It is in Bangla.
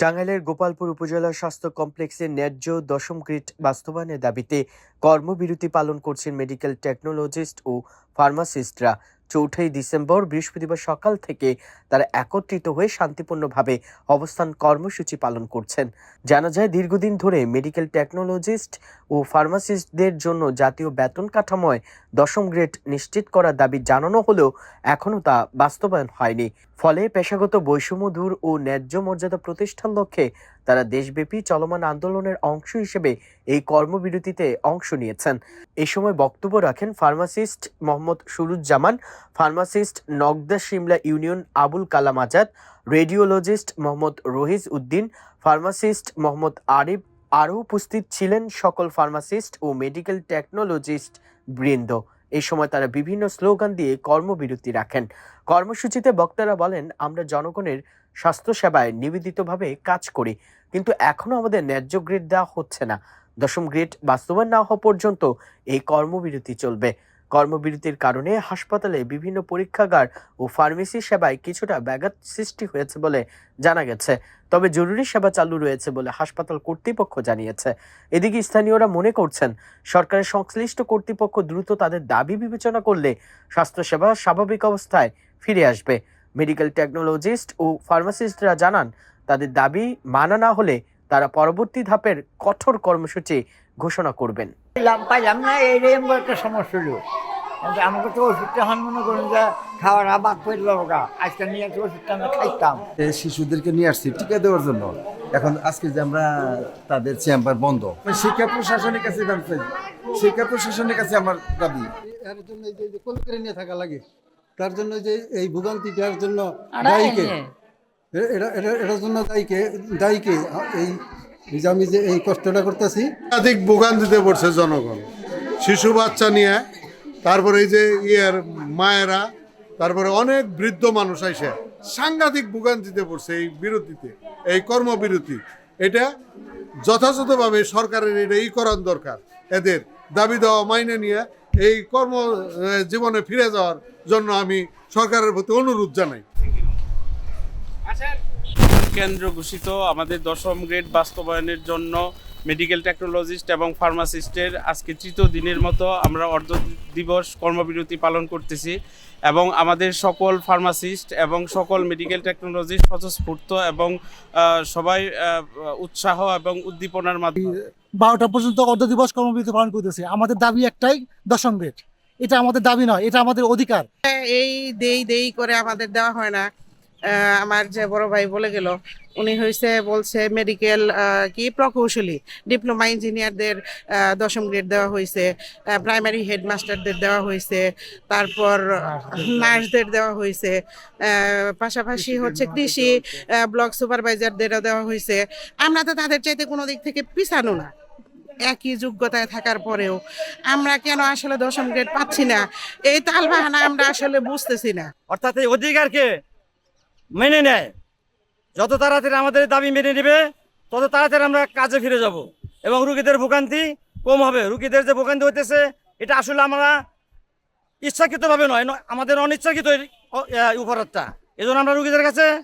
টাঙ্গাইলের গোপালপুর উপজেলা স্বাস্থ্য কমপ্লেক্সে ন্যায্য দশম গ্রেড বাস্তবায়নের দাবিতে কর্মবিরতি পালন করছেন মেডিকেল টেকনোলজিস্ট ও ফার্মাসিস্টরা। চৌঠাই ডিসেম্বর বৃহস্পতিবার সকাল থেকে তারা একত্রিত হয়ে শান্তিপূর্ণভাবে অবস্থান কর্মসূচি পালন করছেন। জানা যায়, দীর্ঘদিন ধরে মেডিকেল টেকনোলজিস্ট ও ফার্মাসিস্টদের জন্য জাতীয় বেতন কাঠামোয় দশম গ্রেড নিশ্চিত করার দাবি জানানো হলেও এখনও তা বাস্তবায়ন হয়নি। ফলে পেশাগত বৈষম্য দূর ও ন্যায্য মর্যাদা প্রতিষ্ঠার লক্ষ্যে তারা দেশব্যাপী চলমান আন্দোলনের অংশ হিসেবে এই কর্মবিরতিতে অংশ নিয়েছেন। এ সময় বক্তব্য রাখেন pharmacist Mohammad Suruzzaman, pharmacist Nagda Simla union Abul Kalam Azad, radiologist Mohammad Rohij Uddin, pharmacist Mohammad Arif, আরও উপস্থিত ছিলেন সকল ফার্মাসিস্ট ও মেডিকেল টেকনোলজিস্ট বৃন্দ। এই সময় তারা বিভিন্ন স্লোগান দিয়ে কর্মবিরতি রাখেন। কর্মসূচিতে বক্তারা বলেন, আমরা জনগণের স্বাস্থ্যসেবায় নিবেদিতভাবে কাজ করি, কিন্তু এখনও আমাদের ন্যায্য গ্রেড দেওয়া হচ্ছে না। দশম গ্রেড বাস্তবায়ন না হওয়া পর্যন্ত এই কর্মবিরতি চলবে। কর্মবিরতির কারণে হাসপাতালে বিভিন্ন পরীক্ষাগার ও ফার্মেসি সেবায় কিছুটা ব্যাঘাত সৃষ্টি হয়েছে বলে জানা গেছে। তবে জরুরি সেবা চালু রয়েছে বলে হাসপাতাল কর্তৃপক্ষ জানিয়েছে। এদিকে স্থানীয়রা মনে করছেন, সরকারের সংশ্লিষ্ট কর্তৃপক্ষ দ্রুত তাদের দাবি বিবেচনা করলে স্বাস্থ্যসেবা স্বাভাবিক অবস্থায় ফিরে আসবে। মেডিকেল টেকনোলজিস্ট ও ফার্মাসিস্টরা জানান, তাদের দাবি মানা না হলে তারা পরবর্তী ধাপের কঠোর কর্মসূচি ঘোষণা করবেন। পাইলাম না আমার একটা সমস্যা হলো। আমাকে তো ওষুধটা এখন মনে করুন যে খাওয়ার আবাদ করে দেবো আজকে নিয়ে এসে ওষুধটা আমরা খাইতাম। শিশুদেরকে নিয়ে আসছি টিকা দেওয়ার জন্য। এখন আজকে যে আমরা তাদের চেম্বার বন্ধ শিক্ষা প্রশাসনের কাছে দাবি চাই। শিক্ষা প্রশাসনের কাছে আমার দাবি। এর জন্য যে যে কল করে নিয়ে থাকা লাগে তার জন্য যে এই ভোগান্তিটার জন্য দায়ীকে এটা এটা এটার জন্য দায়ীকে দায়ীকে এই এই আমি যে এই কষ্টটা করতেছি। একাধিক ভোগান্তিতে পড়ছে জনগণ। শিশু বাচ্চা নিয়ে তারপরে এই যে ইয়ের মায়েরা তারপরে অনেক বৃদ্ধ মানুষ আইসে সাংঘাতিক ভোগান্তিতে পড়ছে এই বিরতিতে এই কর্মবিরতি। এটা যথাযথভাবে সরকারের এটা ই করার দরকার। এদের দাবি দেওয়া মাইনে নিয়ে এই কর্ম জীবনে ফিরে যাওয়ার জন্য আমি সরকারের প্রতি অনুরোধ জানাই। কেন্দ্র ঘোষিত আমাদের দশম গ্রেড বাস্তবায়নের জন্য মেডিকেল টেকনোলজিস্ট এবং ফার্মাসিস্টের আজকে তৃতীয় দিনের মতো আমরা অর্ধ দিবস কর্মবিরতি পালন করতেছি এবং আমাদের সকল ফার্মাসিস্ট এবং সকল মেডিকেল টেকনোলজিস্ট স্বতঃস্ফূর্ত এবং সবাই উৎসাহ এবং উদ্দীপনার মাধ্যমে। বারোটা পর্যন্ত অর্ধ দিবস কর্মবিরতি পালন করতেছি। আমাদের দাবি একটাই দশম গ্রেড। এটা আমাদের দাবি নয় এটা আমাদের অধিকার। এই দেই দেই করে আমাদের দেওয়া হয় না। আমার যে বড় ভাই বলে গেল, উনি হয়েছে বলছে মেডিকেল কি প্রকৌশলী ডিপ্লোমা ইঞ্জিনিয়ারদের দশম গ্রেড দেওয়া হয়েছে প্রাইমারি হেডমাস্টারদের দেওয়া হয়েছে তারপর নার্সদের দেওয়া হয়েছে পাশাপাশি হচ্ছে কৃষি ব্লক সুপারভাইজারদেরও দেওয়া হয়েছে আমরা তো তাদের চাইতে কোনো দিক থেকে পিছানো না। একই যোগ্যতায় থাকার পরেও আমরা কেন আসলে দশম গ্রেড পাচ্ছি না? এই তালবাহানা আমরা আসলে বুঝতেছি না। অর্থাৎ এই অধিকারকে মেনে নেয়। যত তাড়াতাড়ি আমাদের দাবি মেনে নেবে, তত তাড়াতাড়ি আমরা কাজে ফিরে যাব। এবং রুগীদের ভোগান্তি কম হবে। রুগীদের যে ভোগান্তি হইতেছে, এটা আসলে আমরা ইচ্ছাকৃতভাবে নয় আমাদের অনিচ্ছাকৃত এই, অ- অপরাধটা এই জন্য আমরা রুগীদের কাছে